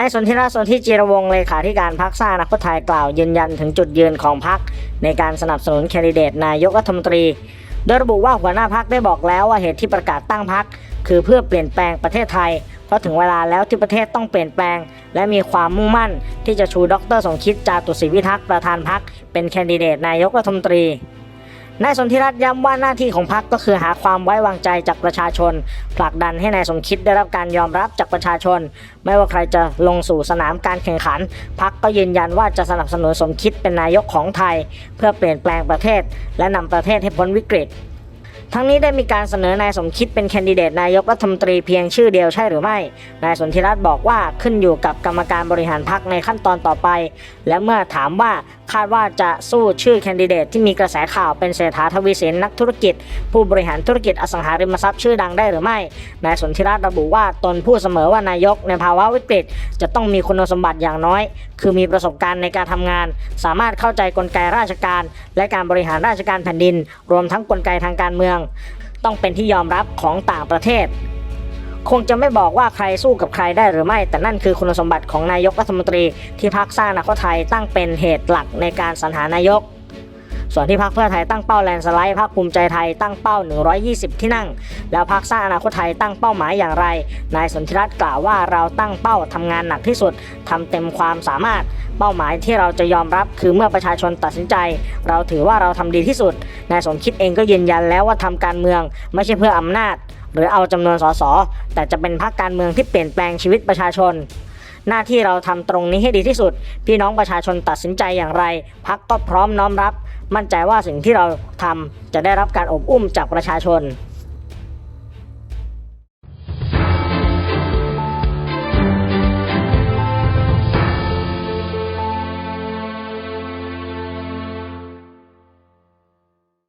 ายสนธิราชสนธิจิรวงศ์เลขาธิการพรรคสร้างอนาคตไทยกล่าวยืนยันถึงจุดยืนของพรรคในการสนับสนุนแคนดิเดตนายกรัฐมนตรี โดยระบุว่าหัวหน้าพรรคได้บอกแล้วว่าเหตุที่ประกาศตั้งพรรคคือเพื่อเปลี่ยนแปลงประเทศไทย เพราะถึงเวลาแล้วที่ประเทศต้องเปลี่ยนแปลง และมีความมุ่งมั่น ที่จะชูดรสมคิดจาตุศรีวิทักษ์ประธานพรรคเป็นแคนดิเดตนายกรัฐมนตรี นายสนธิรัตน์ย้ำว่าหน้าที่ของพรรคก็คือหาความไว้วางใจจากประชาชน ผลักดันให้นายสมคิดได้รับการยอมรับจากประชาชน ไม่ว่าใครจะลงสู่สนามการแข่งขันพรรคก็ยืนยันว่าจะสนับสนุนสมคิดเป็นนายกของไทย เพื่อเปลี่ยนแปลงประเทศ และนำประเทศให้พ้นวิกฤตทั้งนี้ได้มีการเสนอนายสมคิดเป็นแคนดิเดตนายกรัฐมนตรีเพียงชื่อเดียวใช่หรือไม่ นายสนธิรัตน์บอกว่าขึ้นอยู่กับกรรมการบริหารพรรคในขั้นตอนต่อไป และเมื่อถามว่า คาดว่าจะสู้ชื่อแคนดิเดตที่มีกระแสข่าวเป็นเศรษฐาทวีสินนักธุรกิจ ผู้บริหารธุรกิจอสังหาริมทรัพย์ชื่อดังได้หรือไม่ นายสนธิรัตน์ระบุว่าตนพูดเสมอว่านายกในภาวะวิกฤต จะต้องมีคุณสมบัติอย่างน้อย คือมีประสบการณ์ในการทำงาน สามารถเข้าใจกลไกราชการ และการบริหารราชการแผ่นดิน รวมทั้งกลไกทางการเมือง ต้องเป็นที่ยอมรับของต่างประเทศ คงจะไม่บอกว่าใครสู้กับใครได้หรือไม่ แต่นั่นคือคุณสมบัติของนายกรัฐมนตรีที่พรรคสร้างนาคตไทยตั้งเป็นเหตุหลักในการสรรหานายก ส่วนที่พรรคเพื่อไทยตั้งเป้าแลนสไลด์พรรคภูมิใจไทยตั้งเป้า 120 ที่นั่ง แล้วพรรคสร้างอนาคตไทยตั้งเป้าหมายอย่างไร นายสนธิรัตน์กล่าวว่าเราตั้งเป้าทำงานหนักที่สุดทำเต็มความสามารถเป้าหมายที่เราจะยอมรับคือเมื่อประชาชนตัดสินใจ เราถือว่าเราทำดีที่สุด นายสมคิดเองก็ยืนยันแล้วว่าทำการเมือง ไม่ใช่เพื่ออำนาจ หรือเอาจำนวนสสแต่จะเป็นพรรคการเมืองที่เปลี่ยนแปลงชีวิตประชาชน หน้าที่เราทำตรงนี้ให้ดีที่สุด พี่น้องประชาชนตัดสินใจอย่างไรพักก็พร้อมน้อมรับ มั่นใจว่าสิ่งที่เราทำจะได้รับการอบอุ้มจากประชาชน